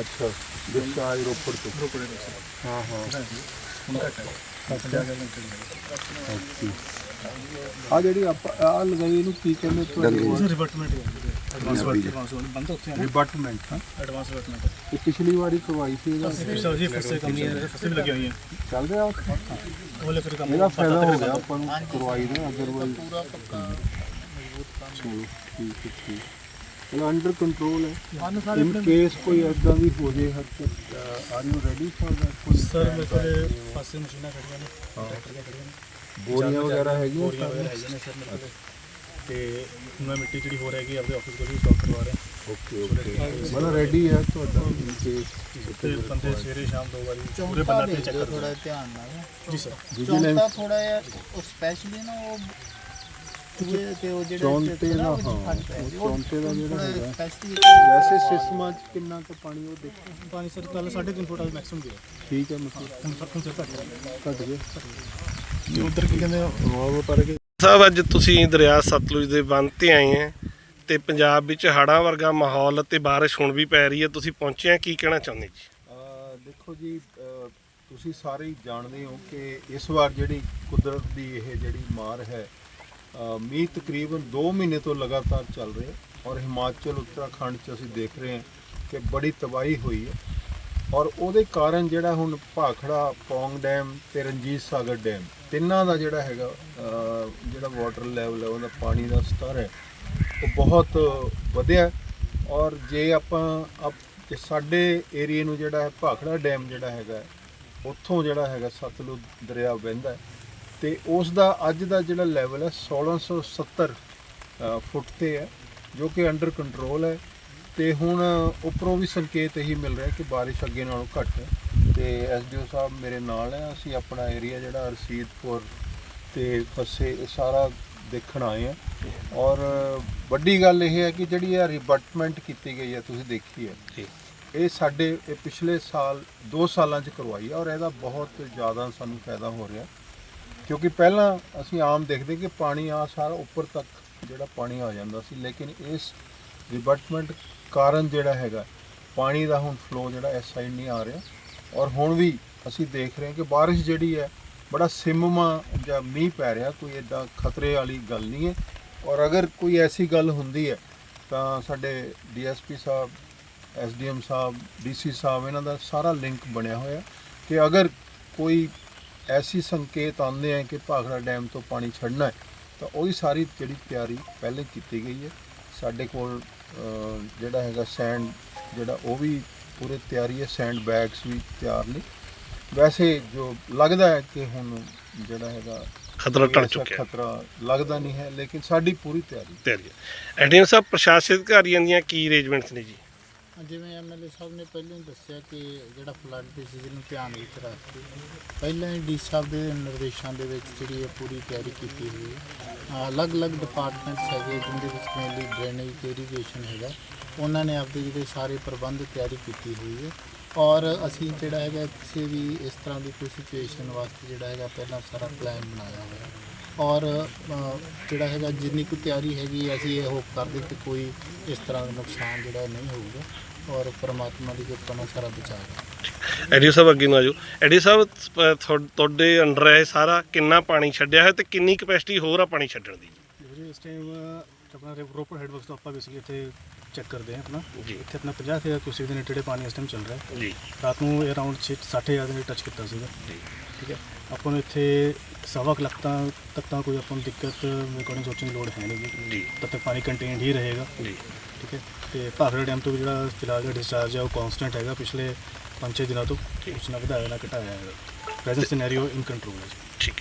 ਅੱਛਾ। ਰੋਪੜ ਤੋਂ। ਰੋਪੜੇ ਹਾਂ ਹਾਂ। ਓਕੇ। ਆ ਜਿਹੜੀ ਆ ਲਗਾਈ ਇਹਨੂੰ ਕੀ ਕਹਿੰਦੇ ਰਿਬਟਮੈਂਟ ਹਾਂ। ਐਡਵਾਂਸ ਇਹ ਪਿਛਲੀ ਵਾਰੀ ਕਰਵਾਈ ਸੀ ਇਹਦਾ। ਸਰ ਜੀ ਫਸਲ ਕੰਪਨੀ ਹੈ ਫਸਲ ਵੀ ਲੱਗੀ ਹੋਈ ਹੈ ਚੱਲ ਰਿਹਾ ਉੱਥੇ? ਉਹਲੇ ਫਿਰ ਕੰਮ ਇਹਦਾ ਫਾਇਦਾ ਹੋ ਗਿਆ ਆਪਾਂ ਨੂੰ ਕਰਵਾਈ ਦਾ ਅਦਰਵਾਈਜ਼ ਪੂਰਾ ਪੱਕਾ ਚਲੋ ਠੀਕ ਹੈ ਠੀਕ। ਚਲੋ ਅੰਡਰ ਕੰਟਰੋਲ ਹੈ। ਇਨ ਕੇਸ ਕੋਈ ਐਦਾਂ ਦੀ ਹੋ ਜੇ ਹਰ are you ready for that sir ਮੇਰੇ ਕੋਲ ਫਸਲ ਮਸ਼ੀਨਾਂ ਖੜੀਆਂ ਨੇ ਟਰੈਕਟਰ ਖੜੀਆਂ ਨੇ। ਬੋਰੀਆਂ ਵਗੈਰਾ ਹੈਗੀਆਂ ਬੋਰੀਆਂ ਵਗੈਰਾ ਹੈਗੀਆਂ ਨੇ ਸਰ ਮੇਰੇ ਕੋਲ। ਤੇ ਮੈਂ ਮਿੱਟੀ ਜਿਹੜੀ ਹੋ ਰਹੀ ਆਪਣੇ ਆਫਿਸ ਕੋਲ ਵੀ ਸਟਾਕ ਕਰਵਾ ਰਿਹਾ ਓਕੇ ਓਕੇ ਮਤਲਬ ਰੈਡੀ ਹੈ ਤੁਹਾਡਾ ਇਨ ਕੇਸ ਤੇ ਬੰਦੇ ਸਵੇਰੇ ਸ਼ਾਮ ਦੋ ਵਾਰੀ ਪੂਰੇ ਬੰਦਾ ਤੇ ਚੈੱਕ ਥੋੜਾ ਕਰਦਾ ਧਿਆਨ ਨਾਲ। ਜੀ ਸਰ। ਚੌਂਤਾ ਥੋੜਾ ਜਿਹਾ ਉਹ ਸਪੈਸ਼ਲੀ ਨਾ ਉਹ ਚੂਹੇ ਤੇ ਉਹ ਜਿਹੜੇ ਚੌਂਤੇ ਦਾ ਉਹ ਹਾਂ ਉਹ ਚੌਂਤੇ ਦਾ ਜਿਹੜਾ ਹੈਗਾ। specially ਵੈਸੇ ਸਿਸਮਾਂ ਚ ਕਿੰਨਾ ਕੁ ਪਾਣੀ ਉਹ ਦੇਖੋ। ਪਾਣੀ ਸਰ ਕੱਲ 3.5 ਫੁੱਟ ਦਾ ਮੈਕਸਿਮਮ ਗਿਆ ਠੀਕ ਹੈ ਮਤਲਬ ਹੁਣ ਫ਼ਰਕ ਹੁਣ ਘੱਟ ਗਿਆ ਘਟ ਗਿਆ। ਉਧਰ ਕੀ ਕਹਿੰਦੇ ਉਹ ਪਰ ਕੇ ਸਾਹਿਬ, ਅੱਜ ਤੁਸੀਂ ਦਰਿਆ ਸਤਲੁਜ ਦੇ ਬੰਨ ਤੇ ਆਏ ਹੈ ਤੇ ਪੰਜਾਬ ਵਿੱਚ ਹੜ੍ਹਾਂ ਵਰਗਾ ਮਾਹੌਲ ਤੇ ਬਾਰਿਸ਼ ਹੁਣ ਵੀ ਪੈ ਰਹੀ ਹੈ। ਤੁਸੀਂ ਪਹੁੰਚੇ ਆ, ਕੀ ਕਹਿਣਾ ਚਾਹੁੰਦੇ ਜੀ? ਦੇਖੋ ਜੀ ਤੁਸੀਂ ਸਾਰੇ ਹੀ ਜਾਣਦੇ ਹੋ ਕਿ ਇਸ ਵਾਰ ਜਿਹੜੀ ਕੁਦਰਤ ਦੀ ਇਹ ਜਿਹੜੀ ਮਾਰ ਹੈ ਮੀਂਹ ਤਕਰੀਬਨ 2 ਮਹੀਨੇ ਤੋਂ ਲਗਾਤਾਰ ਚੱਲ ਰਿਹਾ ਔਰ ਹਿਮਾਚਲ, ਉੱਤਰਾਖੰਡ 'ਚ ਅਸੀਂ ਦੇਖ ਰਹੇ ਹਾਂ ਕਿ ਬੜੀ ਤਬਾਹੀ ਹੋਈ ਹੈ ਔਰ ਉਹਦੇ ਕਾਰਨ ਜਿਹੜਾ ਹੁਣ ਭਾਖੜਾ, ਪੌਂਗ ਡੈਮ ਤੇ ਰਣਜੀਤ ਸਾਗਰ ਡੈਮ ਤਿੰਨਾਂ ਦਾ ਜਿਹੜਾ ਹੈਗਾ ਜਿਹੜਾ ਵਾਟਰ ਲੈਵਲ ਹੈ ਉਹਦਾ ਪਾਣੀ ਦਾ ਸਤਰ ਹੈ ਉਹ ਬਹੁਤ ਵਧਿਆ ਔਰ ਜੇ ਆਪਾਂ ਆਪ ਤੇ ਸਾਡੇ ਏਰੀਏ ਨੂੰ ਜਿਹੜਾ ਹੈ ਭਾਖੜਾ ਡੈਮ ਜਿਹੜਾ ਹੈਗਾ ਉੱਥੋਂ ਜਿਹੜਾ ਹੈਗਾ ਸਤਲੁਜ ਦਰਿਆ ਵਹਿੰਦਾ ਹੈ ਤੇ ਉਸ ਦਾ ਅੱਜ ਦਾ ਜਿਹੜਾ ਲੈਵਲ ਹੈ 1670 ਅ, ਫੁੱਟ ਤੇ ਹੈ ਜੋ ਕਿ ਅੰਡਰ ਕੰਟਰੋਲ ਹੈ। ਤੇ ਹੁਣ ਉੱਪਰੋਂ ਵੀ ਸੰਕੇਤ ਇਹੀ ਮਿਲ ਰਿਹਾ ਕਿ ਬਾਰਿਸ਼ ਅੱਗੇ ਨਾਲੋਂ ਘੱਟ ਹੈ। ਤੇ ਐਸਡੀਓ ਸਾਹਿਬ ਮੇਰੇ ਨਾਲ ਹੈ। ਅਸੀਂ ਆਪਣਾ ਏਰੀਆ ਜਿਹੜਾ ਰਸੀਦਪੁਰ ਤੇ ਫਸੇ ਸਾਰਾ ਦੇਖਣ ਆਏ ਆ ਔਰ ਵੱਡੀ ਗੱਲ ਇਹ ਹੈ ਕਿ ਜਿਹੜੀ ਇਹ ਰਿਬਟਮੈਂਟ ਕੀਤੀ ਗਈ ਹੈ ਤੁਸੀਂ ਦੇਖੀ ਹੈ। ਜੀ। ਇਹ ਸਾਡੇ ਇਹ ਪਿਛਲੇ ਸਾਲ 2 ਸਾਲਾਂ ਚ ਕਰਵਾਈ ਹੈ ਔਰ ਇਹਦਾ ਬਹੁਤ ਜ਼ਿਆਦਾ ਸਾਨੂੰ ਫਾਇਦਾ ਹੋ ਰਿਹਾ। ਕਿਉਂਕਿ ਪਹਿਲਾਂ ਅਸੀਂ ਆਮ ਦੇਖਦੇ ਕਿ ਪਾਣੀ ਆ ਸਾਰਾ ਉੱਪਰ ਤੱਕ ਜਿਹੜਾ ਪਾਣੀ ਆ ਜਾਂਦਾ ਸੀ ਲੇਕਿਨ ਇਸ ਰਿਬਟਮੈਂਟ ਕਾਰਨ ਜਿਹੜਾ ਹੈਗਾ ਪਾਣੀ ਦਾ ਹੁਣ ਫਲੋ ਜਿਹੜਾ ਇਸ ਸਾਈਡ ਨਹੀਂ ਆ ਰਿਹਾ। ਔਰ ਹੁਣ ਵੀ ਅਸੀਂ ਦੇਖ ਰਹੇ ਹਾਂ ਕਿ ਬਾਰਿਸ਼ ਜਿਹੜੀ ਹੈ, ਬੜਾ ਸਿਮਮਾ ਜਾਂ ਮੀਂਹ ਪੈ ਰਿਹਾ, ਕੋਈ ਏਦਾਂ ਖਤਰੇ ਵਾਲੀ ਗੱਲ ਨਹੀਂ ਹੈ। ਔਰ ਅਗਰ ਕੋਈ ਐਸੀ ਗੱਲ ਹੁੰਦੀ ਹੈ, ਤਾਂ ਸਾਡੇ ਡੀਐਸਪੀ ਸਾਹਿਬ ਐਸਡੀਐਮ ਸਾਹਿਬ ਡੀਸੀ ਸਾਹਿਬ, ਇਹਨਾਂ ਦਾ ਸਾਰਾ ਲਿੰਕ ਬਣਿਆ ਹੋਇਆ ਕਿ ਅਗਰ ਕੋਈ ਐਸੀ ਸੰਕੇਤ ਆਉਂਦੇ ਆ ਕਿ ਭਾਖੜਾ ਡੈਮ ਤੋਂ ਪਾਣੀ ਛੱਡਣਾ ਹੈ, ਤਾਂ ਉਹਦੀ ਸਾਰੀ ਜਿਹੜੀ ਤਿਆਰੀ ਪਹਿਲੇ ਕੀਤੀ ਗਈ ਹੈ। ਸਾਡੇ ਕੋਲ ਜਿਹੜਾ ਹੈਗਾ ਸੈਂਡ ਜਿਹੜਾ ਉਹ ਵੀ ਪੂਰੇ ਤਿਆਰੀ ਹੈ ਸੈਂਡ ਬੈਗਸ ਵੀ ਤਿਆਰ ਨੇ। ਵੈਸੇ ਜੋ ਲੱਗਦਾ ਹੈ ਕਿ ਹੁਣ ਜਿਹੜਾ ਹੈਗਾ ਖਤਰਾ ਟਲ ਚੁੱਕਿਆ। ਖਤਰਾ ਲੱਗਦਾ ਨਹੀਂ ਹੈ ਲੇਕਿਨ ਸਾਡੀ ਪੂਰੀ ਤਿਆਰੀ ਤਿਆਰੀ ਐਡੀਐਮ ਸਾਹਿਬ ਪ੍ਰਸ਼ਾਸਨਿਕ ਅਧਿਕਾਰੀਆਂ ਦੀਆਂ ਕੀ ਅਰੇਂਜਮੈਂਟਸ ਨੇ ਜੀ? ਜਿਵੇਂ ਐਮਐਲਏ ਸਾਹਿਬ ਨੇ ਪਹਿਲਾਂ ਹੀ ਦੱਸਿਆ ਕਿ ਜਿਹੜਾ ਫਲੱਡ ਦੀ ਸੀਜ਼ਨ ਨੂੰ ਧਿਆਨ ਵਿੱਚ ਰੱਖ ਕੇ ਪਹਿਲਾਂ ਹੀ ਡੀ ਸਾਹਿਬ ਦੇ ਨਿਰਦੇਸ਼ਾਂ ਦੇ ਵਿੱਚ ਜਿਹੜੀ ਇਹ ਪੂਰੀ ਤਿਆਰੀ ਕੀਤੀ ਹੋਈ ਹੈ। ਅਲੱਗ-ਅਲੱਗ ਡਿਪਾਰਟਮੈਂਟਸ ਹੈਗੇ ਜਿਨ੍ਹਾਂ ਵਿੱਚ ਮੇਨਲੀ ਡਰੇਨੇਜ ਤੇ ਇਰੀਗੇਸ਼ਨ ਹੈਗਾ। ਉਹਨਾਂ ਨੇ ਆਪਦੇ ਜਿਹੜੇ ਸਾਰੇ ਪ੍ਰਬੰਧ ਤਿਆਰੀ ਕੀਤੀ ਹੋਈ ਹੈ। ਔਰ ਅਸੀਂ ਜਿਹੜਾ ਹੈਗਾ, ਕਿਸੇ ਵੀ ਇਸ ਤਰ੍ਹਾਂ ਦੀ ਕੋਈ ਸਿਚੁਏਸ਼ਨ ਵਾਸਤੇ ਜਿਹੜਾ ਹੈਗਾ, ਪਹਿਲਾਂ ਸਾਰਾ ਪਲਾਨ ਬਣਾਇਆ ਹੋਇਆ ਔਰ ਜਿਹੜਾ ਹੈਗਾ, ਜਿੰਨੀ ਕੁ ਤਿਆਰੀ ਹੈਗੀ, ਅਸੀਂ ਇਹ ਹੋਪ ਕਰਦੇ ਕਿ ਕੋਈ ਇਸ ਤਰ੍ਹਾਂ ਦਾ ਨੁਕਸਾਨ ਜਿਹੜਾ ਨਹੀਂ ਹੋਊਗਾ। ਔਰ ਪਰਮਾਤਮਾ ਦੀ ਕਿਰਪਾ ਨਾਲ ਸਾਰਾ ਬਚਾਅ ਹੈ ਐਡੀਓ ਸਾਹਿਬ ਅੱਗੇ ਨੂੰ ਆਜੋ ਐਡੀਓ ਸਾਹਿਬ ਤੁਹਾ- ਤੁਹਾਡੇ ਅੰਡਰ ਹੈ ਇਹ ਸਾਰਾ ਕਿੰਨਾ ਪਾਣੀ ਛੱਡਿਆ ਹੈ ਤੇ ਕਿੰਨੀ ਕਪੈਸਿਟੀ ਹੋਰ ਆ ਪਾਣੀ ਛੱਡਣ ਦੀ? ਵੀਰੇ ਇਸ ਟਾਈਮ ਆਪਣਾ ਰੇ- ਰੋਪੜ ਹੈਡ ਵਰਕਸ ਤੋਂ ਆਪਾਂ ਬੇਸਿਕਲੀ ਇੱਥੇ ਚੈੱਕ ਕਰਦੇ ਹਾਂ ਆਪਣਾ। ਜੀ। ਇੱਥੇ ਆਪਣਾ 50000 ਕੁਸੀ ਦੇ ਨੇੜੇ ਪਾਣੀ ਇਸ ਟਾਈਮ ਚੱਲ ਰਿਹਾ ਹੈ। ਜੀ। ਰਾਤ ਨੂੰ ਅਰਾਊਂਡ 60000 ਦੇ ਟੱਚ ਕੀਤਾ ਸੀਗਾ। ਜੀ। ਠੀਕ ਹੈ। ਆਪਾਂ ਨੂੰ ਇੱਥੇ ਸਵਾ ਕੁ ਲੱਖ ਤਾਂ ਤੱਕ ਤਾਂ ਕੋਈ ਆਪਾਂ ਨੂੰ ਦਿੱਕਤ ਮੇਰੇ ਅਕੋਰਡਿੰਗ ਸੋਚਣ ਦੀ ਲੋੜ ਹੈ ਨਹੀਂ ਗੀ। ਜੀ। ਤਦ ਤੱਕ ਪਾਣੀ ਕੰਟੇਨਡ ਹੀ ਰਹੇਗਾ। ਜੀ। ਠੀਕ ਹੈ। ਤੇ ਭਾਖੜਾ ਡੈਮ ਤੋਂ ਵੀ ਜਿਹੜਾ ਫਿਲਹਾਲ ਦਾ ਡਿਸਚਾਰਜ ਹੈ ਉਹ ਕਨਸਟੈਂਟ ਹੈਗਾ। ਪਿਛਲੇ 5-6 ਦਿਨਾਂ ਤੋਂ ਕੁਛ ਨਾਲ ਵਧਾਇਆ ਨਾ ਘਟਾਇਆ ਹੈਗਾ ਪ੍ਰੈਜ਼ੈਂਟ ਸਿਨੈਰੀਓ ਇਨ ਕੰਟਰੋਲ ਹੈ ਜੀ। ਠੀਕ